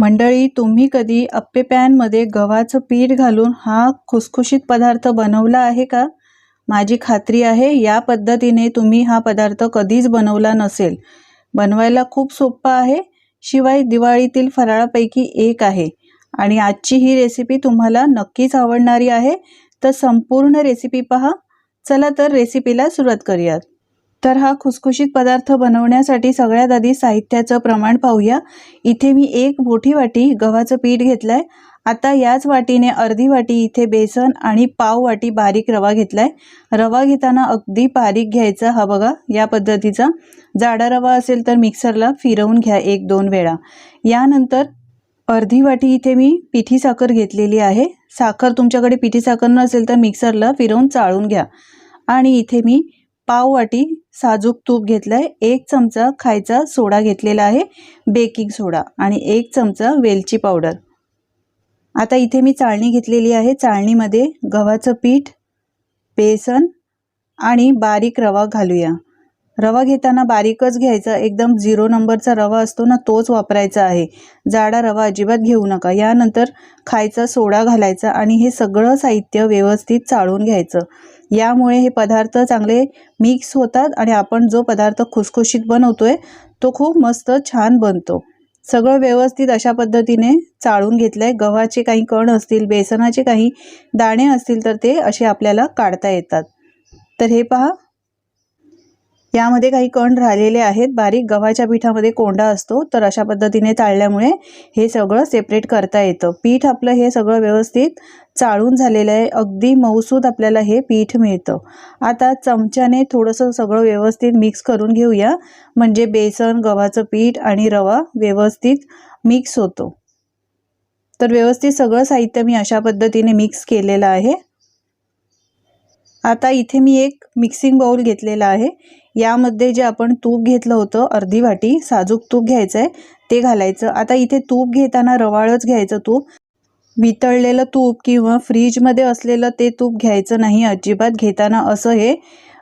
मंडळी तुम्ही कधी अप्पे पॅनमध्ये गव्हाचं पीठ घालून हा खुसखुशीत पदार्थ बनवला आहे का? माझी खात्री आहे या पद्धतीने तुम्ही हा पदार्थ कधीच बनवला नसेल. बनवायला खूप सोपा आहे शिवाय दिवाळीतील फराळापैकी एक आहे. आणि आजची ही रेसिपी तुम्हाला नक्कीच आवडणारी आहे. तर संपूर्ण रेसिपी पहा. चला तर रेसिपीला सुरुवात करूयात. तर हा खुसखुशीत पदार्थ बनवण्यासाठी सगळ्यात आधी साहित्याचं प्रमाण पाहूया. इथे मी एक मोठी वाटी गव्हाचं पीठ घेतलं आहे आता याच वाटीने अर्धी वाटी इथे बेसन आणि पाव वाटी बारीक रवा घेतला आहे रवा घेताना अगदी बारीक घ्यायचा हा बघा या पद्धतीचा. जाडा रवा असेल तर मिक्सरला फिरवून घ्या एक दोन वेळा. यानंतर अर्धी वाटी इथे मी पिठी साखर घेतलेली आहे. साखर तुमच्याकडे पिठी साखर नसेल तर मिक्सरला फिरवून चाळून घ्या. आणि इथे मी पाव वाटी साजूक तूप घेतलं आहे एक चमचा खायचा सोडा घेतलेला आहे बेकिंग सोडा आणि एक चमचा वेलची पावडर. आता इथे मी चाळणी घेतलेली आहे. चाळणीमध्ये गव्हाचं पीठ बेसन आणि बारीक रवा घालूया. रवा घेताना बारीकच घ्यायचा. एकदम झिरो नंबरचा रवा असतो ना तोच वापरायचा आहे. जाडा रवा अजिबात घेऊ नका. यानंतर खायचा सोडा घालायचा आणि हे सगळं साहित्य व्यवस्थित चाळून घ्यायचं. यामुळे हे पदार्थ चांगले मिक्स होतात आणि आपण जो पदार्थ खुसखुशीत बनवतोय तो खूप मस्त छान बनतो. सगळं व्यवस्थित अशा पद्धतीने चाळून घेतलं आहे गव्हाचे काही कण असतील बेसनाचे काही दाणे असतील तर ते असे आपल्याला काढता येतात. तर हे पहा. यामध्ये काही कण राहिलेले आहेत. बारीक गव्हाच्या पिठामध्ये कोंडा असतो तर अशा पद्धतीने चाळल्यामुळे हे सगळं सेपरेट करता येतं. पीठ आपलं हे सगळं व्यवस्थित चाळून झालेलं आहे. अगदी मऊसूद आपल्याला हे पीठ मिळतं. आता चमच्याने थोडंसं सगळं व्यवस्थित मिक्स करून घेऊया. म्हणजे बेसन गव्हाचं पीठ आणि रवा व्यवस्थित मिक्स होतो. तर व्यवस्थित सगळं साहित्य मी अशा पद्धतीने मिक्स केलेलं आहे. आता इथे मी एक मिक्सिंग बाउल घेतलेला आहे. यामध्ये जे आपण तूप घेतलं होतं अर्धी वाटी साजूक तूप घ्यायचं आहे ते घालायचं. आता इथे तूप घेताना रवाळच घ्यायचं तूप. वितळलेलं तूप किंवा फ्रीजमध्ये असलेलं ते तूप घ्यायचं नाही अजिबात घेताना असं हे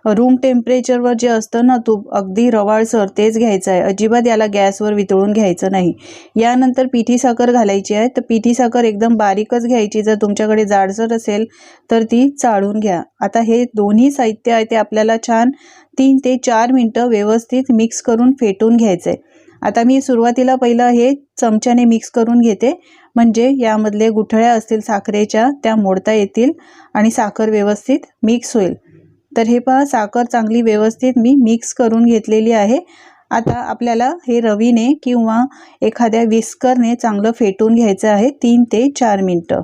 रूम टेम्परेचरवर जे असतं ना तूप अगदी रवाळसर तेच घ्यायचं आहे. अजिबात याला गॅसवर वितळून घ्यायचं नाही. यानंतर पिठी साखर घालायची आहे. तर पिठी साखर एकदम बारीकच घ्यायची. जर तुमच्याकडे जाडसर असेल तर ती चाळून घ्या. आता हे दोन्ही साहित्य आहे ते आपल्याला छान तीन ते चार मिनटं व्यवस्थित मिक्स करून फेटून घ्यायचं आहे आता मी सुरुवातीला पहिलं हे चमच्याने मिक्स करून घेते. म्हणजे यामधले गुठळ्या असतील साखरेच्या त्या मोडता येतील आणि साखर व्यवस्थित मिक्स होईल. तर हे पहा साखर चांगली व्यवस्थित मी मिक्स करून घेतलेली आहे. आता आपल्याला हे रवीने किंवा एखाद्या विस्करने चांगलं फेटून घ्यायचं आहे तीन ते चार मिनटं.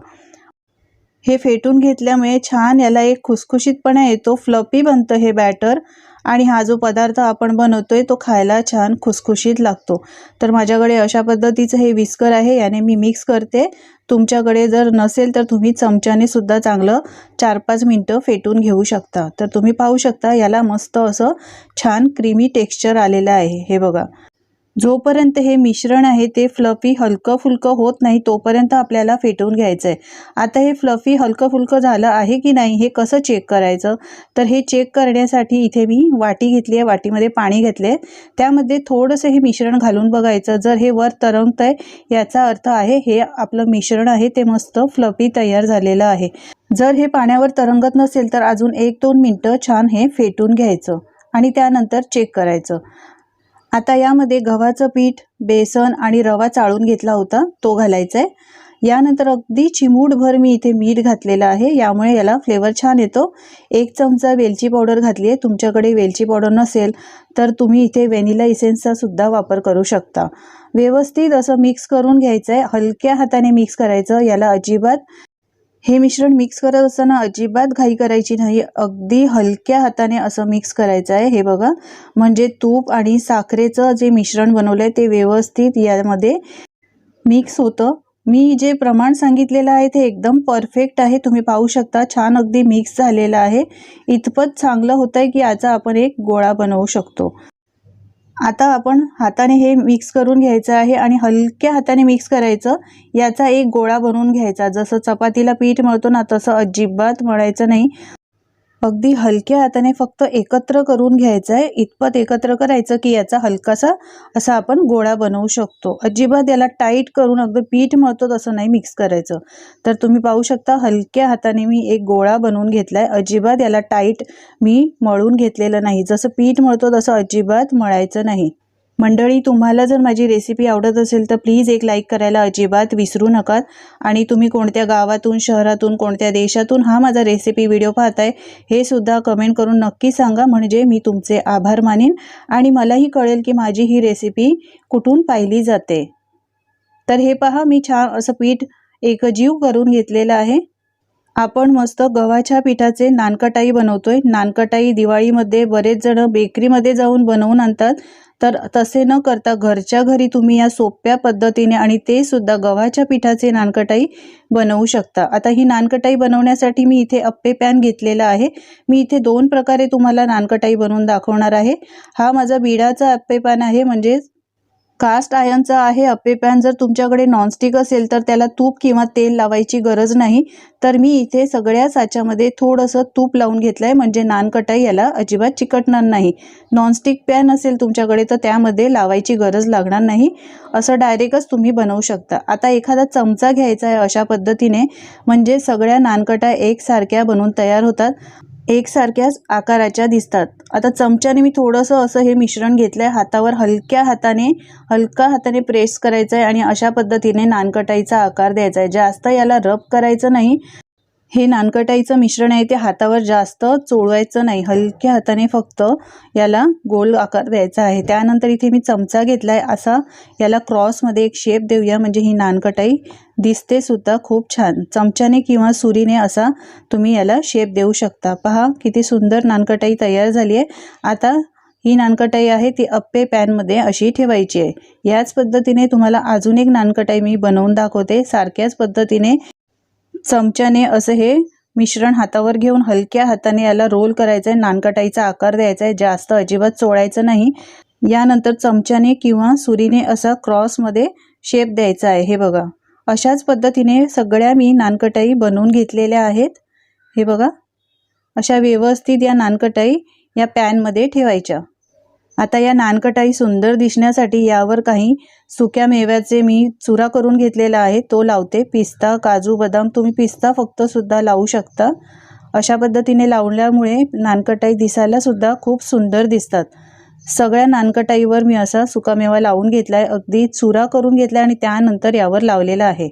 हे फेटून घेतल्यामुळे छान याला एक खुसखुशीतपणा येतो फ्लपी बनतं हे बॅटर आणि हा जो पदार्थ आपण बनवतोय तो खायला छान खुसखुशीत लागतो. तर माझ्याकडे अशा पद्धतीचं हे विस्कर आहे याने मी मिक्स करते. तुमच्याकडे जर नसेल तर तुम्ही चमच्याने सुद्धा चांगलं चार पाच मिनटं फेटून घेऊ शकता. तर तुम्ही पाहू शकता याला मस्त असं छान क्रीमी टेक्स्चर आलेलं आहे. हे बघा. जोपर्यंत हे मिश्रण आहे ते फ्लफी हलकं फुलकं होत नाही तोपर्यंत आपल्याला फेटवून घ्यायचं आहे आता हे फ्लफी हलकं फुलकं झालं आहे की नाही हे कसं चेक करायचं? तर हे चेक करण्यासाठी इथे मी वाटी घेतली आहे वाटीमध्ये पाणी घेतले आहे. त्यामध्ये थोडंसं हे मिश्रण घालून बघायचं. जर हे वर तरंगत आहे याचा अर्थ आहे हे आपलं मिश्रण आहे ते मस्त फ्लफी तयार झालेलं आहे. जर हे पाण्यावर तरंगत नसेल तर अजून एक दोन मिनटं छान हे फेटून घ्यायचं आणि त्यानंतर चेक करायचं. आता यामध्ये गव्हाचं पीठ बेसन आणि रवा चाळून घेतला होता तो घालायचा आहे यानंतर अगदी चिमूटभर मी इथे मीठ घातलेलं आहे यामुळे याला फ्लेवर छान येतो. एक चमचा वेलची पावडर घातली आहे तुमच्याकडे वेलची पावडर नसेल तर तुम्ही इथे व्हॅनिला इसेन्सचा सुद्धा वापर करू शकता. व्यवस्थित असं मिक्स करून घ्यायचं आहे हलक्या हाताने मिक्स करायचं याला अजिबात हे मिश्रण मिक्स करत असताना अजिबात घाई करायची नाही. अगदी हलक्या हाताने असं मिक्स करायचं आहे. हे बघा. म्हणजे तूप आणि साखरेचं जे मिश्रण बनवलं आहे ते व्यवस्थित यामध्ये मिक्स होतं. मी जे प्रमाण सांगितलेलं आहे ते एकदम परफेक्ट आहे. तुम्ही पाहू शकता. छान अगदी मिक्स झालेलं आहे. इतपत चांगलं होतं आहे की याचा आपण एक गोळा बनवू शकतो. आता आपण हाताने हे मिक्स करून घ्यायचं आहे आणि हलक्या हाताने मिक्स करायचं. याचा एक गोळा बनवून घ्यायचा. जसं चपातीला पीठ मळतो ना तसं अजिबात मळायचं नाही. अगदी हलक्या हाताने फक्त एकत्र करून घ्यायचं आहे इतपत एकत्र करायचं की याचा हलकासा असा आपण गोळा बनवू शकतो. अजिबात याला टाईट करून अगदी पीठ मळतो तसं नाही मिक्स करायचं. तर तुम्ही पाहू शकता हलक्या हाताने मी एक गोळा बनवून घेतला आहे अजिबात याला टाईट मी मळून घेतलेलं नाही. जसं पीठ मळतो तसं अजिबात मळायचं नाही. मंडळी तुम्हाला जर माझी रेसिपी आवडत असेल तर प्लीज एक लाईक करायला अजिबात विसरू नका. आणि तुम्ही कोणत्या गावातून शहरातून कोणत्या देशातून हा माझा रेसिपी व्हिडिओ पाहताय हे सुद्धा कमेंट करून नक्की सांगा. म्हणजे मी तुमचे आभार मानेन आणि मलाही कळेल की माझी ही रेसिपी कुठून पाहिली जाते. तर हे पहा मी छान असं पीठ एकजीव करून घेतलेलं आहे. आपण मस्त गव्हाच्या पिठाचे नानकटाई बनवतोय. नानकटाई दिवाळीमध्ये बरेच जण बेकरीमध्ये जाऊन बनवून आणतात. तर तसे न करता घरच्या घरी तुम्ही या सोप्या पद्धतीने आणि ते सुद्धा गव्हाच्या पिठाचे नानकटाई बनवू शकता. आता ही नानकटाई बनवण्यासाठी मी इथे अप्पे पॅन घेतलेला आहे. मी इथे दोन प्रकारे तुम्हाला नानकटाई बनवून दाखवणार आहे. हा माझा बिडाचा अप्पे पॅन आहे म्हणजेच कास्ट आयनचं आहे अप्पे पॅन. जर तुमच्याकडे नॉनस्टिक असेल तर त्याला तूप किंवा तेल लावायची गरज नाही. तर मी इथे सगळ्या साच्यामध्ये थोडंसं तूप लावून घेतलं आहे म्हणजे नानकटाई याला अजिबात चिकटणार नाही. नॉनस्टिक पॅन असेल तुमच्याकडे तर त्यामध्ये लावायची गरज लागणार नाही. असं डायरेक्टच तुम्ही बनवू शकता. आता एखादा चमचा घ्यायचा आहे अशा पद्धतीने म्हणजे सगळ्या नानकटा एकसारख्या बनवून तयार होतात. एकसारख्याच आकाराच्या दिसतात. आता चमच्याने मी थोडंसं असं हे मिश्रण घेतलं आहे हातावर हलक्या हाताने हलका हाताने प्रेस करायचं आहे आणि अशा पद्धतीने नानकटाईचा आकार द्यायचा आहे जास्त याला रब करायचं नाही. हे नानकटाईचं मिश्रण आहे ते हातावर जास्त चोळवायचं नाही. हलक्या हाताने फक्त याला गोल आकार द्यायचा आहे. त्यानंतर इथे मी चमचा घेतला आहे असा याला क्रॉसमध्ये एक शेप देऊया. म्हणजे ही नानकटाई दिसते सुद्धा खूप छान. चमच्याने किंवा सुरीने असा तुम्ही याला शेप देऊ शकता. पहा किती सुंदर नानकटाई तयार झाली आहे. आता ही नानकटाई आहे ती अप्पे पॅनमध्ये अशी ठेवायची आहे. याच पद्धतीने तुम्हाला अजून एक नानकटाई मी बनवून दाखवते. सारख्याच पद्धतीने चमच्याने असं हे मिश्रण हातावर घेऊन हलक्या हाताने याला रोल करायचं आहे नानकटाईचा आकार द्यायचा आहे जास्त अजिबात चोळायचं नाही. यानंतर चमच्याने किंवा सुरीने असा क्रॉसमध्ये शेप द्यायचा आहे हे बघा. अशाच पद्धतीने सगळ्या मी नानकटाई बनवून घेतलेल्या आहेत. हे बघा. अशा व्यवस्थित या नानकटाई या पॅनमध्ये ठेवायच्या. आता या नानकटाई सुंदर दिसण्यासाठी यावर काही सुक्या मेव्याचे मी चुरा करून घेतलेला आहे. तो लावते. पिस्ता काजू बदाम तुम्ही पिस्ता फक्त सुद्धा लावू शकता. अशा पद्धतीने लावल्यामुळे नानकटाई दिसायला सुद्धा खूप सुंदर दिसतात. सगळ्या नानकटाईवर मी असा सुकामेवा लावून घेतला आहे अगदी चुरा करून घेतला आणि त्यानंतर यावर लावलेला आहे.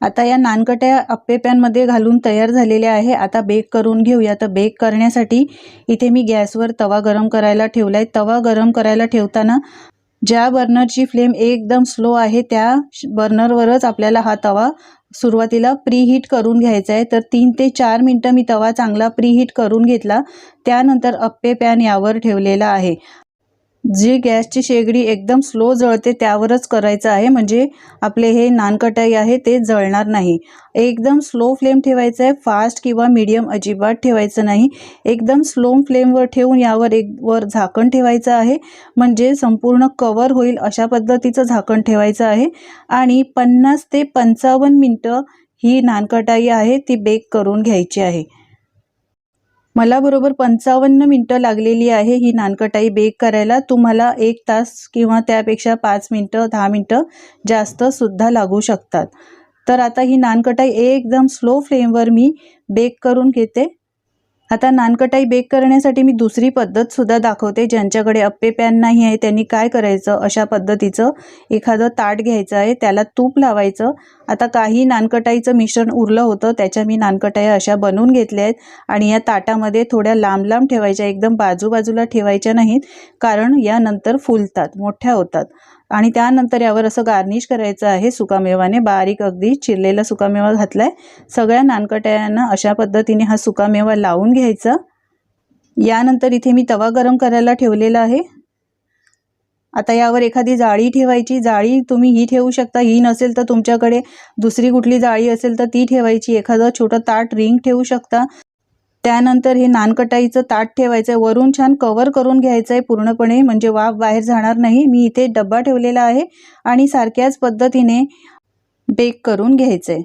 आता या नानकट्या अप्पे पॅनमध्ये घालून तयार झालेल्या आहे. आता बेक करून घेऊया. तर बेक करण्यासाठी इथे मी गॅसवर तवा गरम करायला ठेवला आहे तवा गरम करायला ठेवताना ज्या बर्नरची फ्लेम एकदम स्लो आहे त्या बर्नरवरच आपल्याला हा तवा सुरुवातीला प्रीहीट करून घ्यायचा आहे. तर तीन ते चार मिनटं मी तवा चांगला प्रीहीट करून घेतला. त्यानंतर अप्पे पॅन यावर ठेवलेला आहे. जी गॅसची शेगडी एकदम स्लो जळते त्यावरच करायचं आहे म्हणजे आपले हे नानकटाई आहे ते जळणार नाही. एकदम स्लो फ्लेम ठेवायचं आहे फास्ट किंवा मीडियम अजिबात ठेवायचं नाही. एकदम स्लो फ्लेमवर ठेवून यावर एक वर झाकण ठेवायचं आहे म्हणजे संपूर्ण कवर होईल अशा पद्धतीचं झाकण ठेवायचं आहे. आणि पन्नास ते पंचावन्न मिनटं ही नानकटाई आहे ती बेक करून घ्यायची आहे. मला बरोबर पंचावन्न मिनटं लागलेली आहे ही नानकटाई बेक करायला. तुम्हाला एक तास किंवा त्यापेक्षा पाच मिनटं दहा मिनटं जास्तसुद्धा लागू शकतात. तर आता ही नानकटाई एकदम स्लो फ्लेमवर मी बेक करून घेते. आता नानकटाई बेक करण्यासाठी मी दुसरी पद्धतसुद्धा दाखवते ज्यांच्याकडे अप्पे पॅन नाही आहे त्यांनी काय करायचं? अशा पद्धतीचं एखादं ताट घ्यायचं आहे त्याला तूप लावायचं. आता काही नानकटाईचं मिश्रण उरलं होतं त्याच्या मी नानकटाया अशा बनवून घेतल्या आहेत आणि या ताटामध्ये थोड्या लांब लांब ठेवायच्या एकदम बाजूबाजूला ठेवायच्या नाहीत कारण यानंतर फुलतात मोठ्या होतात. आणि त्यानंतर यावर असं गार्निश करायचं आहे सुकामेवाने. बारीक अगदी चिरलेला सुकामेवा घातला आहे सगळ्या नानकट्यांना अशा पद्धतीने हा सुकामेवा लावून घ्यायचा. यानंतर इथे मी तवा गरम करायला ठेवलेला आहे. आता यावर एखादी जाळी ठेवायची. जाळी तुम्ही ही ठेवू शकता. ही नसेल तर तुमच्याकडे दुसरी कुठली जाळी असेल तर ती ठेवायची. एखादं छोटं ताट रिंग ठेवू शकता. त्यानंतर हे नानकटाईचं ताट ठेवायचं आहे वरून छान कवर करून घ्यायचं आहे पूर्णपणे म्हणजे वाफ बाहेर जाणार नाही. मी इथे डब्बा ठेवलेला आहे आणि सारख्याच पद्धतीने बेक करून घ्यायचं आहे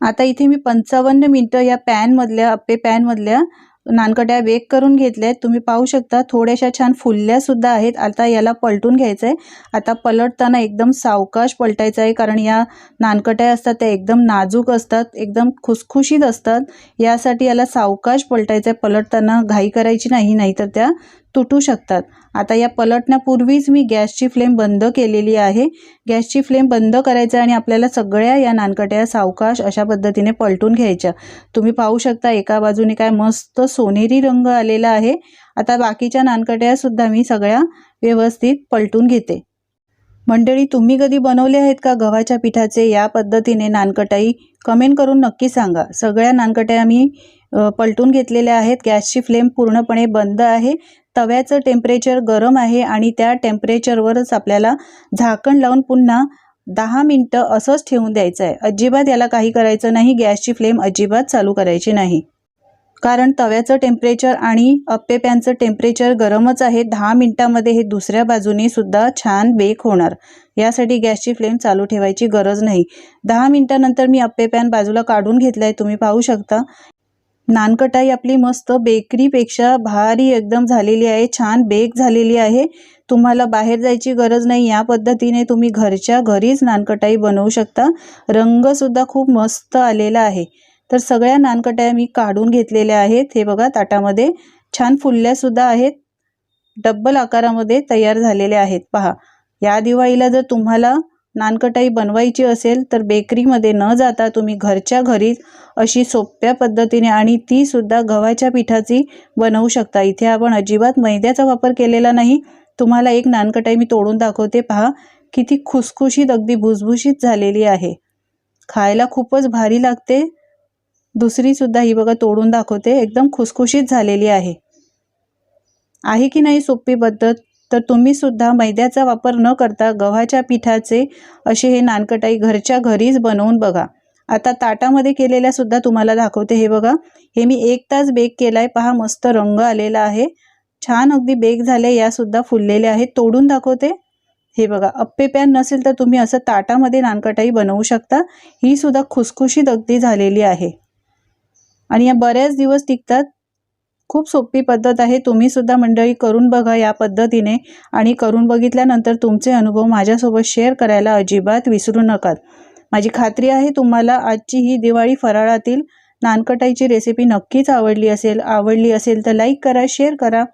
आता इथे मी पंचावन्न मिनटं या पॅनमधल्या अप्पे पॅनमधल्या नानकट्या बेक करून घेतल्या आहेत तुम्ही पाहू शकता थोड्याशा छान फुलल्यासुद्धा आहेत. आता याला पलटून घ्यायचं आहे आता पलटताना एकदम सावकाश पलटायचं आहे कारण या नानकट्या असतात त्या एकदम नाजूक असतात एकदम खुसखुशीत असतात. यासाठी याला सावकाश पलटायचं आहे पलटताना घाई करायची नाही नाहीतर त्या तुटू शकतात. आता या पलटण्यापूर्वीच मी गॅसची फ्लेम बंद केलेली आहे. गॅसची फ्लेम बंद करायचं आणि आपल्याला सगळ्या या नानकट्या सावकाश अशा पद्धतीने पलटून घ्यायच्या. तुम्ही पाहू शकता एका बाजूने काय मस्त सोनेरी रंग आलेला आहे. आता बाकीच्या नानकट्यासुद्धा मी सगळ्या व्यवस्थित पलटून घेते. मंडळी तुम्ही कधी बनवले आहेत का गव्हाच्या पिठाचे? या पद्धतीने नानकटाई कमेंट करून नक्की सांगा. सगळ्या नानकट्या मी पलटून घेतलेल्या आहेत. गॅसची फ्लेम पूर्णपणे बंद आहे. तव्याचं टेम्परेचर गरम आहे आणि त्या टेम्परेचरवरच आपल्याला झाकण लावून पुन्हा दहा मिनटं असंच ठेवून द्यायचं आहे अजिबात याला काही करायचं नाही गॅसची फ्लेम अजिबात चालू करायची नाही. कारण तव्याचं टेम्परेचर आणि अप्पे पॅनचं टेम्परेचर गरमच आहे. दहा मिनटामध्ये हे दुसऱ्या बाजूने सुद्धा छान बेक होणार. यासाठी गॅसची फ्लेम चालू ठेवायची गरज नाही. दहा मिनटानंतर मी अप्पे पॅन बाजूला काढून घेतला आहे तुम्ही पाहू शकता. नानकटाई आपली मस्त बेकरीपेक्षा भारी एकदम झालेली आहे छान बेक झालेली आहे. तुम्हाला बाहेर जायची गरज नाही या पद्धतीने तुम्ही घरच्या घरीच नानकटाई बनवू शकता. रंगसुद्धा खूप मस्त आलेला आहे. तर सगळ्या नानकटाया मी काढून घेतलेल्या आहेत. हे बघा ताटामध्ये छान फुलल्यासुद्धा आहेत. डब्बल आकारामध्ये तयार झालेल्या आहेत. पहा या दिवाळीला जर तुम्हाला नानकटाई बनवायची असेल तर बेकरीमध्ये न जाता तुम्ही घरच्या घरीच अशी सोप्या पद्धतीने आणि ती सुद्धा गव्हाच्या पिठाची बनवू शकता. इथे आपण अजिबात मैद्याचा वापर केलेला नाही. तुम्हाला एक नानकटाई मी तोडून दाखवते. पहा किती खुसखुशीत अगदी भुसभुशीत झालेली आहे. खायला खूपच भारी लागते. दुसरीसुद्धा ही बघा तोडून दाखवते. एकदम खुसखुशीत झालेली आहे. आहे की नाही सोपी पद्धत? तर तुम्ही सुद्धा मैद्याचा वापर न करता गव्हाच्या पिठाचे असे हे नानकटाई घरच्या घरीच बनवून बघा. आता ताटामध्ये केलेल्या सुद्धा तुम्हाला दाखवते हे बघा. हे मी एक तास बेक केला आहे पहा मस्त रंग आलेला आहे. छान अगदी बेक झाले. या सुद्धा फुललेल्या आहेत. तोडून दाखवते. हे बघा अप्पे पॅन नसेल तर तुम्ही असं ताटामध्ये नानकटाई बनवू शकता. ही सुद्धा खुसखुशीत अगदी झालेली आहे. आणि या बऱ्याच दिवस टिकतात. खूप सोपी पद्धत आहे. तुम्ही सुद्धा मंडळी करून बघा या पद्धतीने आणि करून बघितल्यानंतर तुमचे अनुभव माझ्यासोबत शेअर करायला अजिबात विसरू नका. माझी खात्री आहे तुम्हाला आजची ही दिवाळी फराळातील नानकटाईची रेसिपी नक्कीच आवडली असेल. आवडली असेल तर लाईक करा शेअर करा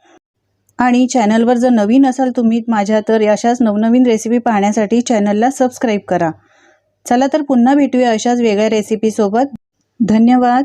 आणि चॅनलवर जर नवीन असाल तुम्ही माझ्या तर अशाच नवनवीन रेसिपी पाहण्यासाठी चॅनलला सबस्क्राईब करा. चला तर पुन्हा भेटूया अशाच वेगळ्या रेसिपीसोबत धन्यवाद.